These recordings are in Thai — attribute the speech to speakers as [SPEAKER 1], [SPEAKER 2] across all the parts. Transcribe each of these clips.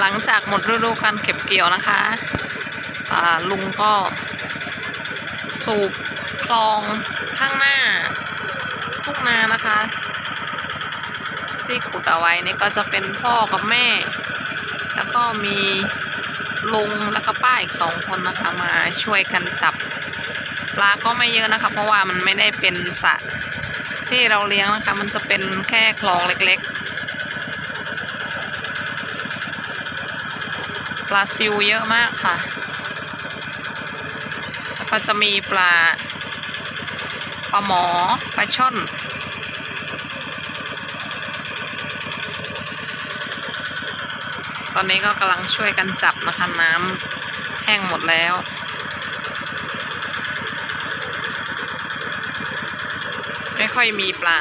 [SPEAKER 1] หลังจากหมดฤดูการเก็บเกี่ยวนะคะลุงก็สูบคลองข้างหน้าทุ่งนานะคะ ที่ขุดเอาไว้นี่ก็จะเป็นพ่อกับแม่ แล้วก็มีลุงแล้วก็ป้าอีกสองคนนะคะมาช่วยกันจับปลาก็ไม่เยอะนะคะ เพราะว่ามันไม่ได้เป็นสระที่เราเลี้ยงนะคะ มันจะเป็นแค่คลองเล็กๆ ปลาซิวเยอะมากค่ะ แล้วก็จะมีปลาปลาหมอปลาช่อน ตอนนี้ก็กำลังช่วยกันจับนะคะน้ำแห้งหมดแล้วไม่ค่อยมีปลา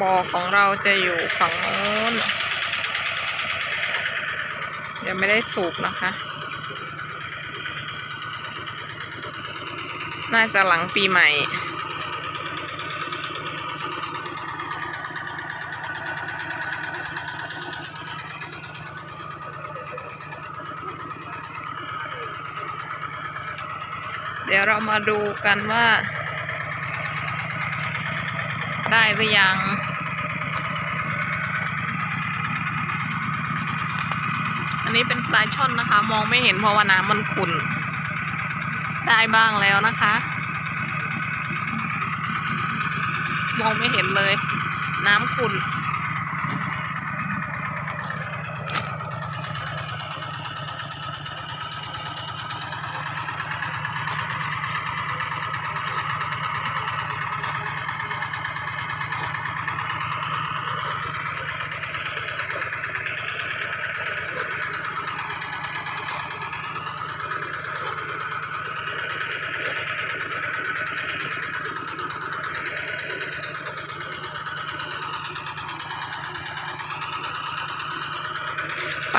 [SPEAKER 1] บ่อของเราจะอยู่ฝั่งโน้นยังไม่ได้สูบนะคะ น่าจะหลังปีใหม่ เดี๋ยวเรามาดูกันว่า ได้หรือยังอันนี้เป็นปลาช่อนนะคะ มองไม่เห็นเพราะว่าน้ำมันขุ่นได้บ้างแล้วนะคะ มองไม่เห็นเลย น้ำขุ่น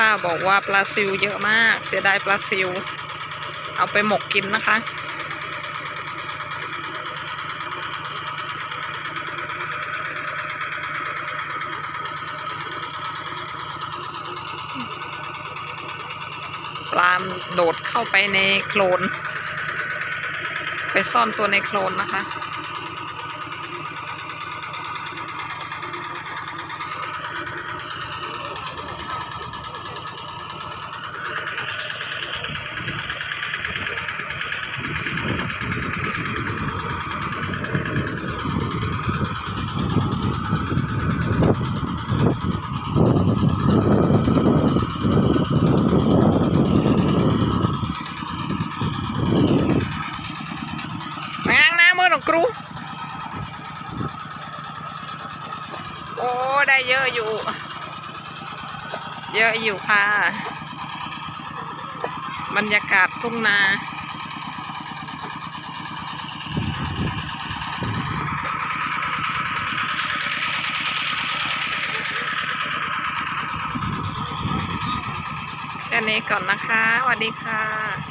[SPEAKER 1] ป้าบอกว่าปลาซิวเยอะมาก เสียดายปลาซิว เอาไปหมกกินนะคะ ปลาโดดเข้าไปในโคลน ไปซ่อนตัวในโคลนนะคะ งางน้ำมือหนองกรู โอ้ ได้เยอะอยู่ เยอะอยู่ค่ะ บรรยากาศทุ่งนาแค่นี้ก่อนนะคะสวัสดีค่ะ